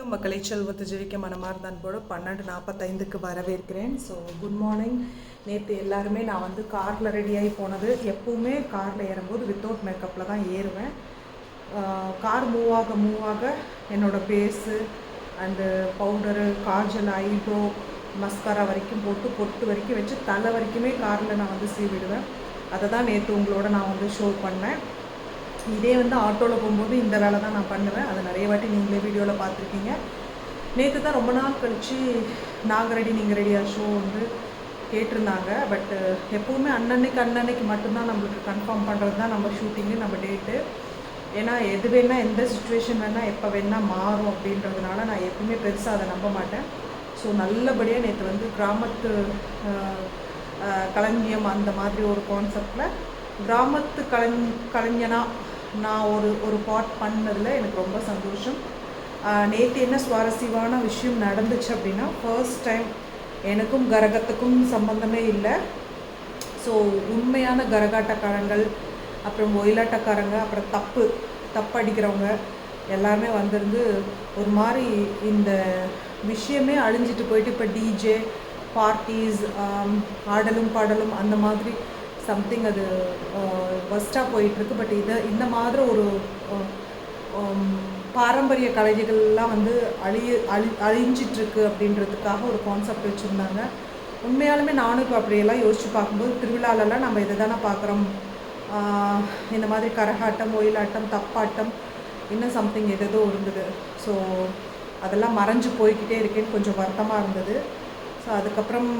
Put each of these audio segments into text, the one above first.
வணக்கம். மக்களை செல்வத்து ஜெயிக்க மனமார்ந்த அன்போடு பன்னெண்டு நாற்பத்தைந்துக்கு வரவேற்கிறேன். ஸோ குட் மார்னிங் நேற்று எல்லாருமே நான் வந்து காரில் ரெடியாகி போனது. எப்பவுமே காரில் ஏறும்போது வித்தவுட் மேக்கப்பில் தான் ஏறுவேன். கார் மூவ் ஆக மூவ் ஆக என்னோடய face and powder kajal eyebrow mascara வரைக்கும் போட்டு பொட்டு வரைக்கும் வச்சு தலை வரைக்குமே காரில் நான் வந்து சீவிடுவேன். அதை தான் நேற்று உங்களோட நான் வந்து ஷோ பண்ணேன். இதே வந்து ஆட்டோவில் போகும்போது இந்த வேலை தான் நான் பண்ணுவேன். அதை நிறைய வாட்டி நீங்களே வீடியோவில் பார்த்துருக்கீங்க. நேற்று தான் ரொம்ப நாள் கழித்து நாங்கள் ரெடி நீங்கள் ரெடியா ஷோ வந்து கேட்டிருந்தாங்க. பட் எப்போவுமே அன்னன்னைக்கு அன்னன்னைக்கு மட்டும்தான் நம்மளுக்கு கன்ஃபார்ம் பண்ணுறது தான் நம்ம ஷூட்டிங்கு நம்ம டேட்டு ஏன்னா எது வேணால் எந்த சுச்சுவேஷன் வேணால் எப்போ வேணால் மாறும் அப்படின்றதுனால நான் எப்பவுமே பெருசாக அதை நம்ப மாட்டேன். ஸோ நல்லபடியாக நேற்று வந்து கிராமத்து களஞ்சியம் அந்த மாதிரி ஒரு கான்செப்டில் கிராமத்து கலைஞ கலைஞனாக நான் ஒரு ஒரு பாட் பண்ணதில் எனக்கு ரொம்ப சந்தோஷம். நேற்று என்ன சுவாரஸ்யமான விஷயம் நடந்துச்சு அப்படின்னா ஃபர்ஸ்ட் டைம் எனக்கும் கரகத்துக்கும் சம்பந்தமே இல்லை. ஸோ உண்மையான கரகாட்டக்காரங்கள் அப்புறம் ஒயிலாட்டக்காரங்க அப்புறம் தப்பு தப்பு அடிக்கிறவங்க எல்லாருமே வந்திருந்து ஒரு மாதிரி இந்த விஷயமே அழிஞ்சிட்டு போயிட்டு இப்போ டிஜே பார்ட்டிஸ் ஆடலும் பாடலும் அந்த மாதிரி சம்திங் அது ஒஸ்ட்டாக போயிட்டுருக்கு. பட் இதை இந்த மாதிரி ஒரு பாரம்பரிய கலைஞர்கள்லாம் வந்து அழிய அழி அழிஞ்சிட்ருக்கு அப்படின்றதுக்காக ஒரு கான்செப்ட் வச்சுருந்தாங்க. உண்மையாலுமே நானும் இப்போ அப்படியெல்லாம் யோசித்து பார்க்கும்போது திருவிழாலெல்லாம் நம்ம இதை தானே பார்க்குறோம். இந்த மாதிரி கரகாட்டம் ஒயிலாட்டம் தப்பாட்டம் இன்னும் சம்திங் எதோ இருந்தது. ஸோ அதெல்லாம் மறைஞ்சு போய்க்கிட்டே இருக்கேன்னு கொஞ்சம் வருத்தமாக இருந்தது. ஸோ அதுக்கப்புறம்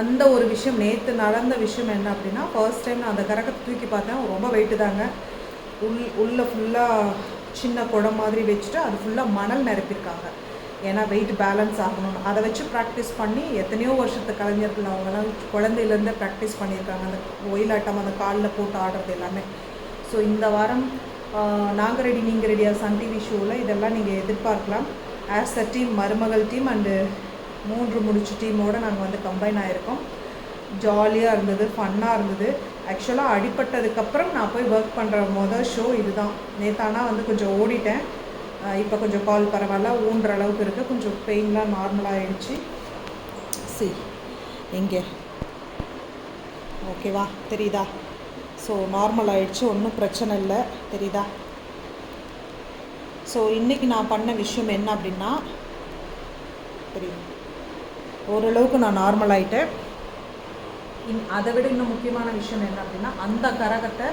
அந்த ஒரு விஷயம் நேற்று நடந்த விஷயம் என்ன அப்படின்னா ஃபர்ஸ்ட் டைம் நான் அந்த கரகத்தை தூக்கி பார்த்தேன். ரொம்ப வெயிட்டு தாங்க. உள் உள்ளே ஃபுல்லாக சின்ன குடம் மாதிரி வச்சுட்டு அது ஃபுல்லாக மணல் நிரப்பியிருக்காங்க. ஏன்னா வெயிட் பேலன்ஸ் ஆகணும்னு. அதை வச்சு ப்ராக்டிஸ் பண்ணி எத்தனையோ வருஷத்து கலைஞர்கள் அவங்கெல்லாம் குழந்தையிலேருந்தே ப்ராக்டிஸ் பண்ணியிருக்காங்க. அந்த ஒயிலாட்டம் அந்த காலில் போட்டு ஆடுறது எல்லாமே. ஸோ இந்த வாரம் நாங்கள் ரெடி நீங்கள் ரெடியாக சன் டிவி ஷோவில் இதெல்லாம் நீங்கள் எதிர்பார்க்கலாம். ஆஸ் அ டீம் மருமகள் டீம் அண்டு மூன்று முடிச்சு டீமோடு நாங்கள் வந்து கம்பைன் ஆகிருக்கோம் ஜாலியாக இருந்தது ஃபன்னாக இருந்தது. ஆக்சுவலாக அடிப்பட்டதுக்கப்புறம் நான் போய் ஒர்க் பண்ணுற மொதல் ஷோ இதுதான். நேத்தானா வந்து கொஞ்சம் ஓடிட்டேன். இப்போ கொஞ்சம் கால் பரவாயில்ல ஊன்ற அளவுக்கு இருக்குது கொஞ்சம் பெயின்லாம் நார்மலாக ஆயிடுச்சு. சி எங்கே? ஓகேவா தெரியுதா? ஸோ நார்மல் ஆயிடுச்சு ஒன்றும் பிரச்சனை இல்லை. தெரியுதா? ஸோ இன்றைக்கி நான் பண்ண விஷயம் என்ன அப்படின்னா தெரியும். ஓரளவுக்கு நான் நார்மல் ஆகிட்டேன் இன் அதை விட இன்னும் முக்கியமான விஷயம் என்ன அப்படின்னா அந்த கரகத்தை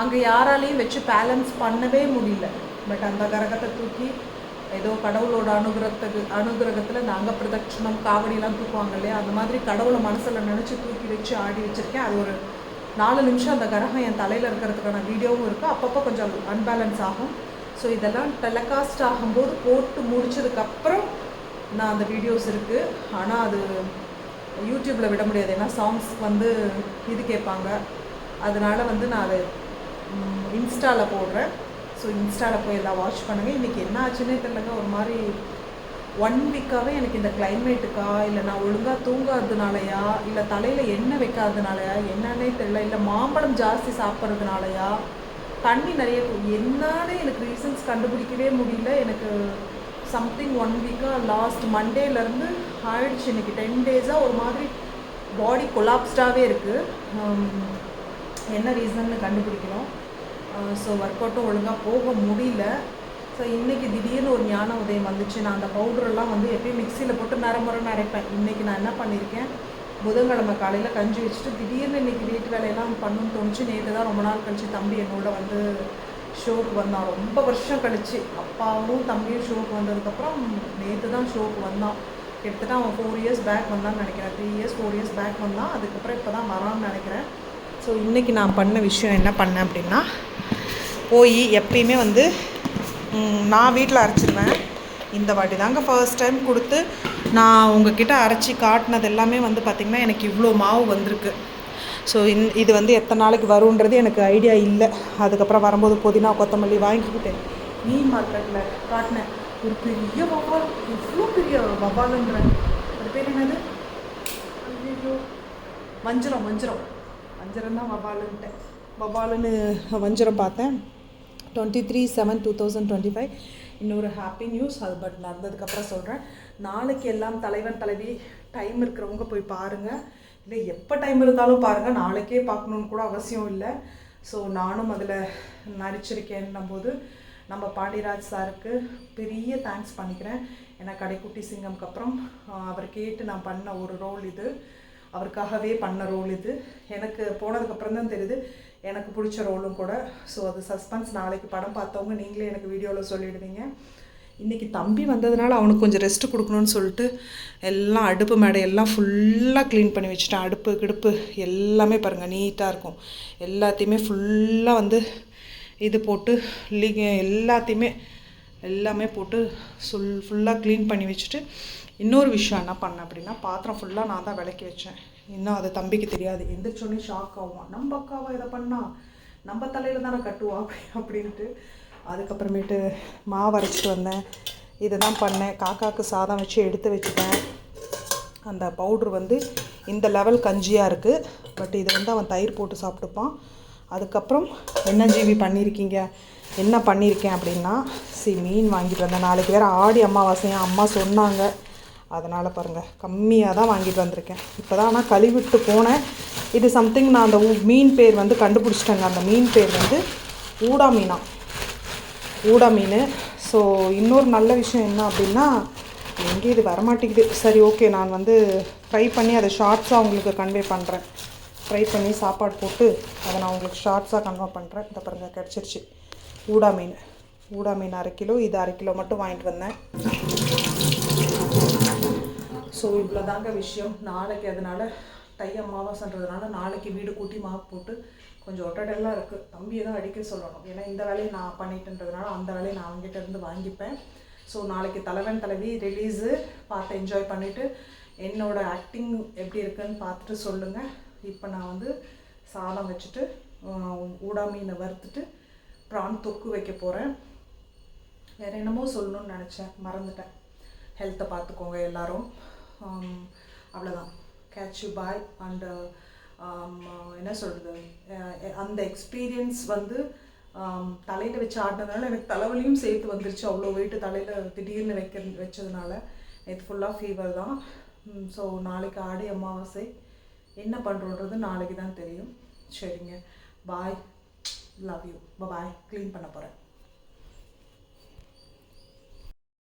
அங்கே யாராலையும் வச்சு பேலன்ஸ் பண்ணவே முடியல. பட் அந்த கரகத்தை தூக்கி ஏதோ கடவுளோட அனுகிரகத்துக்கு அனுகிரகத்தில் இந்த அங்க பிரதட்சணம் காவடியெல்லாம் தூக்குவாங்க இல்லையா? அந்த மாதிரி கடவுளை மனசில் நினச்சி தூக்கி வச்சு ஆடி வச்சுருக்கேன். அது ஒரு நாலு நிமிஷம் அந்த கரகம் என் தலையில் இருக்கிறதுக்கான வீடியோவும் இருக்குது அப்பப்போ கொஞ்சம் அன்பேலன்ஸ் ஆகும். ஸோ இதெல்லாம் டெலகாஸ்ட் ஆகும்போது போட்டு முடிச்சதுக்கப்புறம் நான் அந்த வீடியோஸ் இருக்குது ஆனால் அது யூடியூப்பில் விட முடியாது. ஏன்னா சாங்ஸ் வந்து இது கேட்பாங்க. அதனால் வந்து நான் அதை இன்ஸ்டாவில் போடுறேன். ஸோ இன்ஸ்டாவில் போய் எல்லாம் வாட்ச் பண்ணுங்கள் இன்றைக்கி என்ன ஆச்சுன்னே தெரிலங்க ஒரு மாதிரி ஒன் வீக்காகவே எனக்கு இந்த கிளைமேட்டுக்கா இல்லை நான் ஒழுங்காக தூங்காததுனாலயா? இல்லை தலையில் எண்ணெய் வைக்காததுனாலயா? என்னன்னே தெரியல. இல்லை மாம்பழம் ஜாஸ்தி சாப்பிட்றதுனாலயா? தண்ணி நிறைய கு- என்னன்னு எனக்கு ரீசன்ஸ் கண்டுபிடிக்கவே முடியல. எனக்கு சம்திங் ஒன் வீக்காக லாஸ்ட் மண்டேலேருந்து ஆயிடுச்சு இன்னைக்கு. டென் டேஸாக ஒரு மாதிரி பாடி கொலாப்ஸ்டாகவே இருக்குது என்ன ரீசன்னு கண்டுபிடிக்கணும். ஸோ ஒர்க் அவுட்டும் ஒழுங்காக போக முடியல. ஸோ இன்றைக்கி திடீர்னு ஒரு ஞான உதயம் வந்துச்சு. நான் அந்த பவுடரெல்லாம் வந்து எப்பயும் மிக்சியில் போட்டு நரமுறைன்னு அரைப்பேன் இன்றைக்கி நான் என்ன பண்ணியிருக்கேன் புதன்கிழமை காலையில் கஞ்சி வச்சுட்டு திடீர்னு இன்றைக்கி வீட்டு வேலையெல்லாம் பண்ணணும்னு தோணுச்சு. நேற்று தான் ரொம்ப நாள் கழிச்சு தம்பி என்னோட வந்து ஷோக்கு வந்தான் ரொம்ப வருஷம் கழிச்சு. அப்பாவும் தம்பியும் ஷோக்கு வந்ததுக்கப்புறம் நேற்று தான் ஷோக்கு வந்தான். கிட்டத்தட்ட அவன் ஃபோர் இயர்ஸ் பேக் வந்தான்னு நினைக்கிறேன். Three years four years back வந்தான். அதுக்கப்புறம் இப்போ தான் வரான்னு நினைக்கிறேன். ஸோ இன்றைக்கி நான் பண்ண விஷயம் என்ன பண்ணேன் அப்படின்னா போய் எப்பயுமே வந்து நான் வீட்டில் அரைச்சிருவேன். இந்த வாட்டி தாங்க ஃபர்ஸ்ட் டைம் கொடுத்து நான் உங்ககிட்ட அரைச்சி காட்டினது எல்லாமே வந்து பார்த்திங்கன்னா எனக்கு இவ்வளோ மாவு வந்திருக்கு. ஸோ இன் இது வந்து எத்தனை நாளைக்கு வரும்ன்றது எனக்கு ஐடியா இல்லை. அதுக்கப்புறம் வரும்போது புதினா கொத்தமல்லி வாங்கிக்கிட்டேன். மீன் மார்க்கெட்டில் காட்டினேன் ஒரு பெரிய வவால் இவ்வளோ பெரிய வவாலுன்றேன் அது பேர் என்னது? வஞ்சிரம் வஞ்சிரம். வஞ்சிரம் தான் வவாலுன்ட்டேன் வவாலுன்னு வஞ்சிரம் பார்த்தேன். Twenty three seven two thousand twenty five இன்னொரு ஹாப்பி நியூஸ் அது பட் நடந்ததுக்கப்புறம் சொல்கிறேன் நாளைக்கு எல்லாம் தலைவன் தலைவி டைம் இருக்கிறவங்க போய் பாருங்கள் இல்லை எப்போ டைம் இருந்தாலும் பாருங்கள் நாளைக்கே பார்க்கணுன்னு கூட அவசியம் இல்லை. ஸோ நானும் அதில் நடிச்சிருக்கேன்னும் போது நம்ம பாண்டியராஜ் சாருக்கு பெரிய தேங்க்ஸ் பண்ணிக்கிறேன். ஏன்னா கடைக்குட்டி சிங்கம்க்கு அப்புறம் அவர் கேட்டு நான் பண்ண ஒரு ரோல் இது. அவருக்காகவே பண்ண ரோல் இது. எனக்கு போனதுக்கப்புறம் தான் தெரியுது எனக்கு பிடிச்ச ரோலும் கூட. ஸோ அது சஸ்பென்ஸ் நாளைக்கு படம் பார்த்தவங்க நீங்களே எனக்கு வீடியோவில் சொல்லிடுவீங்க. இன்றைக்கி தம்பி வந்ததுனால அவனுக்கு கொஞ்சம் ரெஸ்ட் கொடுக்கணும்னு சொல்லிட்டு எல்லாம் அடுப்பு மேடை எல்லாம் ஃபுல்லாக க்ளீன் பண்ணி வச்சுட்டேன். அடுப்பு கிடுப்பு எல்லாமே பாருங்கள் நீட்டாக இருக்கும். எல்லாத்தையுமே ஃபுல்லாக வந்து இது போட்டு லீக எல்லாத்தையுமே எல்லாமே போட்டு சுல் ஃபுல்லாக க்ளீன் பண்ணி வச்சுட்டு இன்னொரு விஷயம் என்ன பண்ணேன் அப்படின்னா பாத்திரம் ஃபுல்லாக நான் தான் விளக்கி வச்சேன். இன்னும் அது தம்பிக்கு தெரியாது. எந்திரிச்சோடனே ஷாக் ஆகும் நம்ம அக்காவை இதை பண்ணா? நம்ம தலையில் தானே கட்டுவா? அப்படி அப்படின்ட்டு அதுக்கப்புறமேட்டு மாவு அரைச்சிட்டு வந்தேன். இதை தான் பண்ணேன். காக்காவுக்கு சாதம் வச்சு எடுத்து வச்சுட்டேன். அந்த பவுட்ரு வந்து இந்த லெவல் கஞ்சியாக இருக்குது பட் இது வந்து அவன் தயிர் போட்டு சாப்பிட்டுப்பான். அதுக்கப்புறம் என்ன ஜீவி பண்ணியிருக்கீங்க என்ன பண்ணியிருக்கேன் அப்படின்னா சி மீன் வாங்கிட்டு வந்தேன். நாளைக்கு வேறு ஆடி அம்மாவாசையும் அம்மா சொன்னாங்க. அதனால் பாருங்கள் கம்மியாக தான் வாங்கிட்டு வந்திருக்கேன். இப்போ தான் ஆனால் கழுவிட்டு போனேன். இது சம்திங் நான் அந்த மீன் பேர் வந்து கண்டுபிடிச்சிட்டேங்க. அந்த மீன் பேர் வந்து ஊடா மீனா. ஊடா மீன் ஸோ இன்னொரு நல்ல விஷயம் என்ன அப்படின்னா எங்கே இது வரமாட்டேங்குது. சரி ஓகே நான் வந்து ட்ரை பண்ணி அதை ஷார்ட்ஸாக உங்களுக்கு கன்வே பண்ணுறேன் ட்ரை பண்ணி சாப்பாடு போட்டு அதை நான் உங்களுக்கு ஷார்ட்ஸாக கன்வே பண்ணுறேன் இந்த பாருங்க கிடச்சிருச்சு. ஊடா மீன் ஊடா மீன் அரை கிலோ இது அரை கிலோ மட்டும் வாங்கிட்டு வந்தேன். ஸோ இவ்வளோ தாங்க விஷயம். நாளைக்கு அதனால் தை அமாவாசைன்றதுனால நாளைக்கு வீடு கூட்டி மாவு போட்டு கொஞ்சம் ஒட்டடெல்லாம் இருக்குது தம்பியை தான் அடிக்க சொல்லணும். ஏன்னா இந்த வேலையை நான் பண்ணிட்டுன்றதுனால அந்த வேலையை நான் அவங்ககிட்ட இருந்து வாங்கிப்பேன். ஸோ நாளைக்கு தலைவன் தலைவி ரிலீஸு பார்த்து என்ஜாய் பண்ணிவிட்டு என்னோடய ஆக்டிங் எப்படி இருக்குன்னு பார்த்துட்டு சொல்லுங்கள் இப்போ நான் வந்து சாதம் வச்சுட்டு ஊடா மீனை வறுத்துட்டு ப்ரான் தொக்கு வைக்க போகிறேன் வேறு என்னமோ சொல்லணும்னு நினச்சேன். மறந்துட்டேன். ஹெல்த்தை பார்த்துக்கோங்க எல்லோரும். அவ்வளோதான் கேட்ச் யூ பாய் அண்டு என்ன சொல்கிறது அந்த எக்ஸ்பீரியன்ஸ் வந்து தலையில் வச்சு ஆடினதுனால எனக்கு தலைவலியும் சேர்த்து வந்துருச்சு. அவ்வளோ வெயிட்டு தலையில் திடீர்னு வைக்க வச்சதுனால. நேற்று ஃபுல்லாக ஃபீவர் தான். ஸோ நாளைக்கு ஆடி அமாவாசை. என்ன பண்ணுறோன்றது நாளைக்கு தான் தெரியும். சரிங்க. Bye love you bye clean பண்ண போகிறேன்